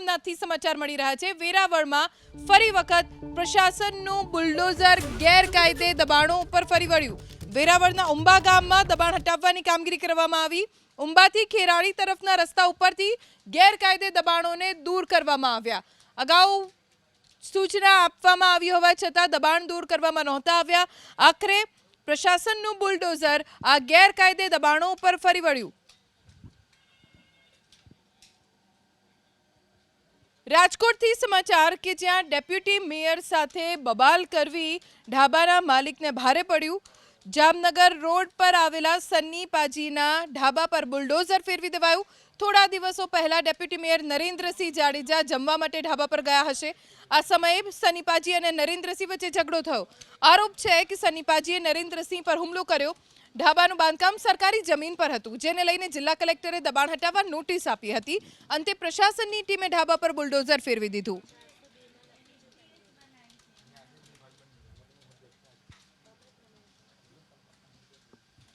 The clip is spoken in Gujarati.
સોમનાથથી સમાચાર મળી રહ્યા છે. વેરાવળમાં ફરી વખત પ્રશાસનનું બુલડોઝર ગેરકાયદે દબાણો ઉપર ફરી વળ્યું. વેરાવળના ઉંબા ગામમાં દબાણ હટાવવાની કામગીરી કરવામાં આવી. ઉંબાથી ખેરાળી તરફના રસ્તા ઉપરથી ગેરકાયદે દબાણોને દૂર કરવામાં આવ્યા. અગાઉ સૂચના આપવામાં આવી હોવા છતાં દબાણ દૂર કરવામાં નહોતા આવ્યા. આખરે પ્રશાસનનું બુલડોઝર આ ગેરકાયદે દબાણો ઉપર ફરી વળ્યું. રાજકોટથી સમાચાર કે જ્યાં ડેપ્યુટી મેયર સાથે બબાલ કરવી ઢાબાના માલિકને ભારે પડ્યું. જામનગર રોડ પર આવેલા સન્ની પાજીના ઢાબા પર બુલડોઝર ફેરવી દેવાયું. થોડા દિવસો પહેલા ડેપ્યુટી મેયર નરેન્દ્રસિંહ જાડેજા જમવા માટે ઢાબા પર ગયા હશે. આ સમયે સનીપાજી અને નરેન્દ્રસિંહ વચ્ચે ઝઘડો થયો. આરોપ છે કે સનીપાજીએ નરેન્દ્રસિંહ પર હુમલો કર્યો. ઢાબાનું બાંધકામ સરકારી જમીન પર હતું, જેને લઈને જિલ્લા કલેક્ટરે દબાણ હટાવવા નોટિસ આપી હતી. અંતે પ્રશાસનની ટીમે ઢાબા પર બુલડોઝર ફેરવી દીધું.